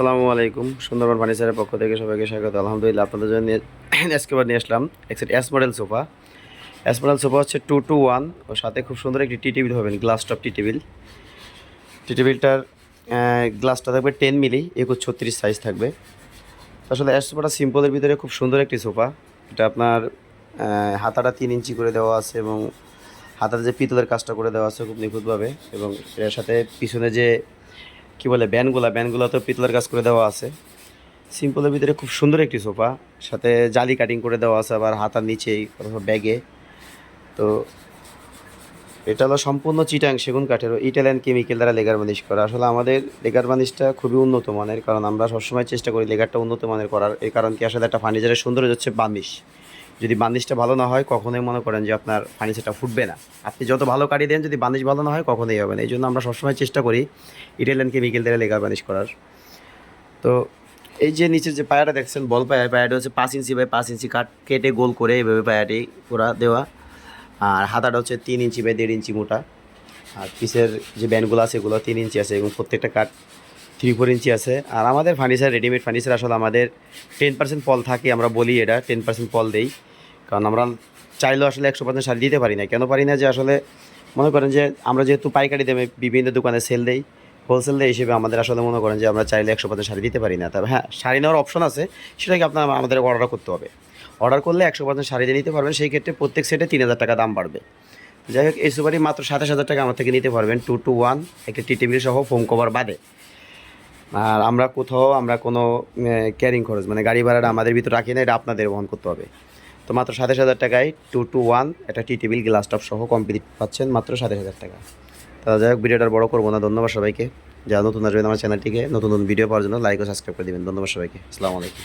আসসালামু আলাইকুম, সুন্দরবন ফার্নিচারের পক্ষ থেকে সবাইকে স্বাগত। আলহামদুলিল্লাহ, আপনাদের জন্য এসকেবার নিয়ে আসলাম একসাথ S model sofa S model sofa হচ্ছে টু টু ওয়ান ও সাথে খুব সুন্দর একটি টি টেবিল পাবেন glass top tea table tea টেবিলটার গ্লাসটা থাকবে টেন মিলি একুশ ছত্রিশ সাইজ থাকবে। আসলে এস সোফাটা সিম্পলের ভিতরে খুব সুন্দর একটি সোফা এটা আপনার হাতাটা তিন ইঞ্চি করে দেওয়া আছে এবং হাতার যে পিতলের কাজটা করে দেওয়া আছে খুব নিখুঁতভাবে এবং এর সাথে পিছনে যে কি বলে, ব্যানগুলা, ব্যানগুলো তো পিতলের কাজ করে দেওয়া আছে। সিম্পলের ভিতরে খুব সুন্দর একটি সোফা, সাথে জালি কাটিং করে দেওয়া আছে আবার হাতার নিচেই ব্যাগে। তো এটা হলো সম্পূর্ণ চিটাং সেগুন কাঠের ইটালিয়ান কেমিক্যাল দ্বারা লেগার বানিশ করা। আসলে আমাদের লেগার বানিশটা খুবই উন্নত মানের, কারণ আমরা সবসময় চেষ্টা করি লেগারটা উন্নত মানের করার। এই কারণ কি, আসলে একটা ফার্নিচারের সৌন্দর্য হচ্ছে বার্নিশ যদি বার্নিশটা ভালো না হয়, কখনোই মনে করেন যে আপনার ফার্নিচারটা ফুটবে না। আপনি যত ভালো কাটি দেন, যদি বার্নিশ ভালো না হয়, কখনোই হবে না। এই জন্য আমরা সবসময় চেষ্টা করি ইটালিয়ান কেমিক্যাল দ্বারা লেগার বার্নিশ করার। তো এই যে নিচের যে পায়াটা দেখছেন, বল পায়া পায়াটা হচ্ছে পাঁচ ইঞ্চি বাই পাঁচ ইঞ্চি কাট কেটে গোল করে এইভাবে পায়াটি করা দেওয়া। আর হাতাটা হচ্ছে তিন ইঞ্চি বাই দেড় ইঞ্চি মোটা। আর পিসের যে ব্যান্ডগুলো আছে, এগুলো তিন ইঞ্চি আছে এবং প্রত্যেকটা কাঠ থ্রি ফোর ইঞ্চি আছে। আর আমাদের ফার্নিচার রেডিমেড ফার্নিচার আসলে আমাদের টেন পার্সেন্ট পল থাকে, আমরা বলি এটা টেন পার্সেন্ট পল দেই। কারণ আমরা চাইলেও আসলে একশো পার্সেন্ট শাড়ি দিতে পারি না কেন পারি না যে আসলে মনে করেন যে আমরা যেহেতু পাইকারি দামে বিভিন্ন দোকানে সেল দেই হোলসেল দেয় হিসেবে আমাদের আসলে মনে করেন যে আমরা চাইলে একশো পার্সেন্ট শাড়ি দিতে পারি না। তবে হ্যাঁ শাড়ি নেওয়ার অপশন আছে, সেটাকে আপনার আমাদের অর্ডার করতে হবে। অর্ডার করলে একশো পার্সেন্ট শাড়ি দিয়ে নিতে পারবেন, সেই ক্ষেত্রে প্রত্যেক সেটে তিন হাজার টাকা দাম বাড়বে। যাই হোক, এই সুপারি মাত্র সাতাশ হাজার টাকা আমার থেকে নিতে পারবেন টু টু ওয়ান একটা টি টেবিল সহ ফোম কভার বাদে। আর আমরা কোথাও, আমরা কোনো ক্যারিং খরচ মানে গাড়ি ভাড়াটা আমাদের ভিতরে রাখি না, এটা আপনাদের বহন করতে হবে। তো মাত্র সাতাশ হাজার টাকায় টু টু ওয়ান একটা টি টেবিল গ্লাস টপ সহ কমপ্লিট পাচ্ছেন মাত্র সাতাশ হাজার টাকা। তা যাই হোক, ভিডিওটা বড় করব না। ধন্যবাদ সবাইকে। যারা নতুন আসবেন আমার চ্যানেলটিকে নতুন নতুন ভিডিও পাওয়ার জন্য লাইক ও সাবস্ক্রাইব করে দেবেন। ধন্যবাদ সবাইকে। আসসালামু আলাইকুম।